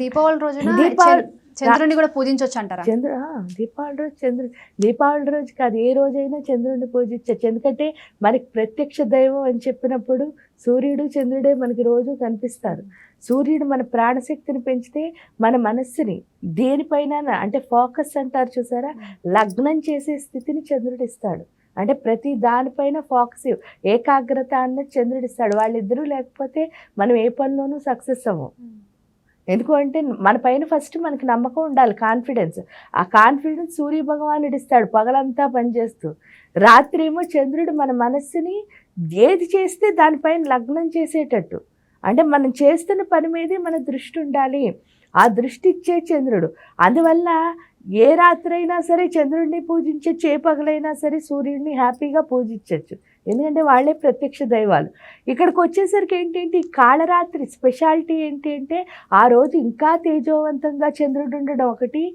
దీపావళి రోజున దీపావళి- చంద్ర- చంద్రుడిని కూడా పూజించవచ్చు అంటారా చంద్ర దీపావళి రోజు చంద్రుడు దీపావళి రోజు కాదు ఏ రోజైనా చంద్రుడిని పూజించవచ్చు ఎందుకంటే మనకి ప్రత్యక్ష దైవం అని చెప్పినప్పుడు సూర్యుడు చంద్రుడే మనకి రోజు కనిపిస్తారు. సూర్యుడు మన ప్రాణశక్తిని పెంచితే మన మనస్సుని దేనిపైన అంటే ఫోకస్ అంటారు చూసారా? లగ్నం చేసే స్థితిని చంద్రుడు ఇస్తాడు. అంటే ప్రతి దానిపైన ఫోకస్ ఏకాగ్రత అన్నది చంద్రుడు ఇస్తాడు. వాళ్ళిద్దరూ లేకపోతే మనం ఏ పనిలోనూ సక్సెస్ అవ్వం. ఎందుకు అంటే మన పైన ఫస్ట్ మనకి నమ్మకం ఉండాలి కాన్ఫిడెన్స్ ఆ కాన్ఫిడెన్స్ సూర్య భగవానుడు ఇస్తాడు పగలంతా పనిచేస్తూ రాత్రి ఏమో చంద్రుడు మన మనస్సుని ఏది చేస్తే దానిపైన లగ్నం చేసేటట్టు. అంటే మనం చేస్తున్న పని మీదే మన దృష్టి ఉండాలి. ఆ దృష్టి ఇచ్చే చంద్రుడు. అందువల్ల ఏ రాత్రి అయినా సరే చంద్రుడిని పూజించవచ్చు ఏ పగలైనా సరే సూర్యుడిని హ్యాపీగా పూజించవచ్చు ఎందుకంటే వాళ్ళే ప్రత్యక్ష దైవాలు. ఇక్కడికి వచ్చేసరికి ఏంటంటే? కాళరాత్రి స్పెషాలిటీ ఏంటి అంటే ఆ రోజు ఇంకా తేజోవంతంగా చంద్రుడు ఉండడం ఒకటి.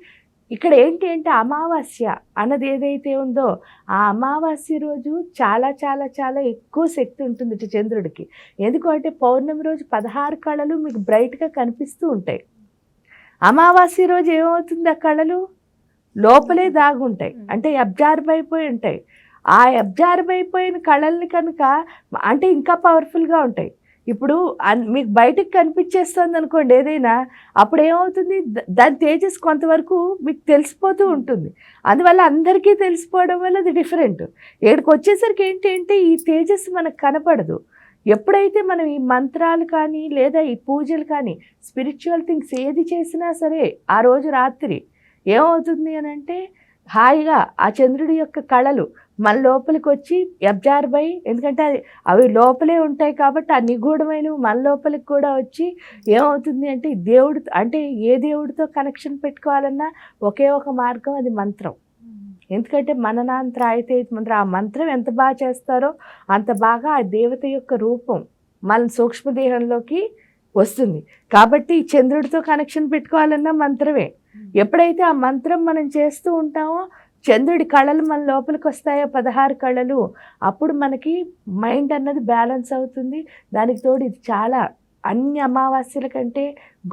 ఇక్కడ ఏంటి అంటే అమావాస్య అన్నది ఏదైతే ఉందో ఆ అమావాస్య రోజు చాలా చాలా చాలా ఎక్కువ శక్తి ఉంటుంది చంద్రుడికి. ఎందుకంటే పౌర్ణమి రోజు పదహారు కళలు మీకు బ్రైట్గా కనిపిస్తూ ఉంటాయి. అమావాస్య రోజు ఏమవుతుంది ఆ కళలు? లోపలే దాగుంటాయి. అంటే అబ్జార్బ్ అయిపోయి ఉంటాయి. ఆ అబ్జార్బ్ అయిపోయిన కళల్ని కనుక అంటే ఇంకా పవర్ఫుల్గా ఉంటాయి. ఇప్పుడు మీకు బయటకు కనిపించేస్తుంది అనుకోండి ఏదైనా అప్పుడు ఏమవుతుంది దాని తేజస్ కొంతవరకు మీకు తెలిసిపోతూ ఉంటుంది. అందువల్ల అందరికీ తెలిసిపోవడం వల్ల అది డిఫరెంట్. ఇక్కడికి వచ్చేసరికి ఏంటి అంటే ఈ తేజస్ మనకు కనపడదు. ఎప్పుడైతే మనం ఈ మంత్రాలు కానీ లేదా ఈ పూజలు కానీ స్పిరిచువల్ థింగ్స్ ఏది చేసినా సరే ఆ రోజు రాత్రి ఏమవుతుంది అని అంటే హాయిగా ఆ చంద్రుడి యొక్క కళలు మన లోపలికి వచ్చి అబ్జార్బ్ అయ్యి ఎందుకంటే అది అవి లోపలే ఉంటాయి కాబట్టి ఆ నిగూఢమైనవి మన లోపలికి కూడా వచ్చి ఏమవుతుంది అంటే దేవుడు అంటే ఏ దేవుడితో కనెక్షన్ పెట్టుకోవాలన్నా ఒకే ఒక మార్గం అది మంత్రం. ఎందుకంటే మననాంత్ర అయితే మంత్రం ఆ మంత్రం ఎంత బాగా చేస్తారో అంత బాగా ఆ దేవత యొక్క రూపం మన సూక్ష్మదేహంలోకి వస్తుంది. కాబట్టి చంద్రుడితో కనెక్షన్ పెట్టుకోవాలన్నా మంత్రమే. ఎప్పుడైతే ఆ మంత్రం మనం చేస్తూ ఉంటామో చంద్రుడి కళలు మన లోపలికి వస్తాయో పదహారు కళలు అప్పుడు మనకి మైండ్ అన్నది బ్యాలెన్స్ అవుతుంది. దానికి తోడు ఇది చాలా అన్ని అమావాస్యల కంటే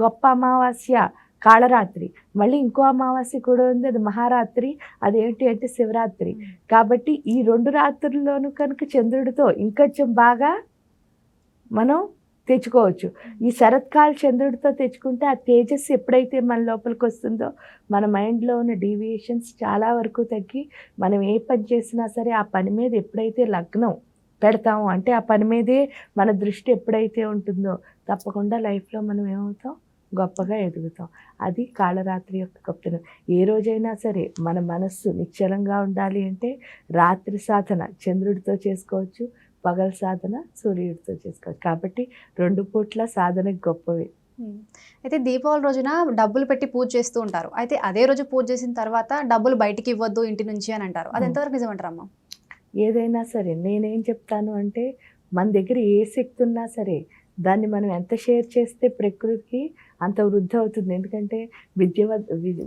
గొప్ప అమావాస్య. కాళరాత్రి. మళ్ళీ ఇంకో అమావాస్య కూడా ఉంది. అది మహారాత్రి. అదేంటి అంటే శివరాత్రి. కాబట్టి ఈ రెండు రాత్రుల్లోనూ కనుక చంద్రుడితో ఇంకొంచెం బాగా మనం తెచ్చుకోవచ్చు. ఈ శరత్కాల చంద్రుడితో తెచ్చుకుంటే ఆ తేజస్సు ఎప్పుడైతే మన లోపలికి వస్తుందో మన మైండ్లో ఉన్న డీవియేషన్స్ చాలా వరకు తగ్గి మనం ఏ పని చేసినా సరే ఆ పని మీద ఎప్పుడైతే లగ్నం పెడతామో అంటే ఆ పని మీదే మన దృష్టి ఎప్పుడైతే ఉంటుందో తప్పకుండా లైఫ్లో మనం ఏమవుతాం? గొప్పగా ఎదుగుతాం. అది కాళరాత్రి యొక్క గొప్పతనం ఏ రోజైనా సరే మన మనస్సు నిశ్చలంగా ఉండాలి అంటే రాత్రి సాధన చంద్రుడితో చేసుకోవచ్చు పగల సాధన సూర్యుడితో చేసుకోవచ్చు. కాబట్టి రెండు పూట్ల సాధన గొప్పవి. అయితే దీపావళి రోజున డబ్బులు పెట్టి పూజ చేస్తూ ఉంటారు. అయితే అదే రోజు పూజ చేసిన తర్వాత డబ్బులు బయటికి ఇవ్వద్దు ఇంటి నుంచి అని అంటారు. అది. ఎంతవరకు నిజమంటారమ్మా ఏదైనా సరే నేనేం చెప్తాను అంటే మన దగ్గర ఏ శక్తి ఉన్నా సరే దాన్ని మనం ఎంత షేర్ చేస్తే ప్రకృతికి అంత వృద్ధి అవుతుంది. ఎందుకంటే విద్య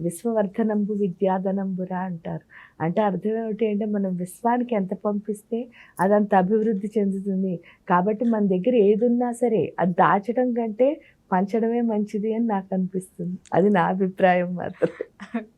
విశ్వవర్ధనంబు విద్యాధనంబురా అంటారు. అంటే అర్థం ఏమిటి అంటే మనం విశ్వానికి ఎంత పంపిస్తే అదంత అభివృద్ధి చెందుతుంది. కాబట్టి మన దగ్గర ఏది ఉన్నా సరే అది దాచడం కంటే పంచడమే మంచిది అని నాకు అనిపిస్తుంది. అది నా అభిప్రాయం మాత్రం.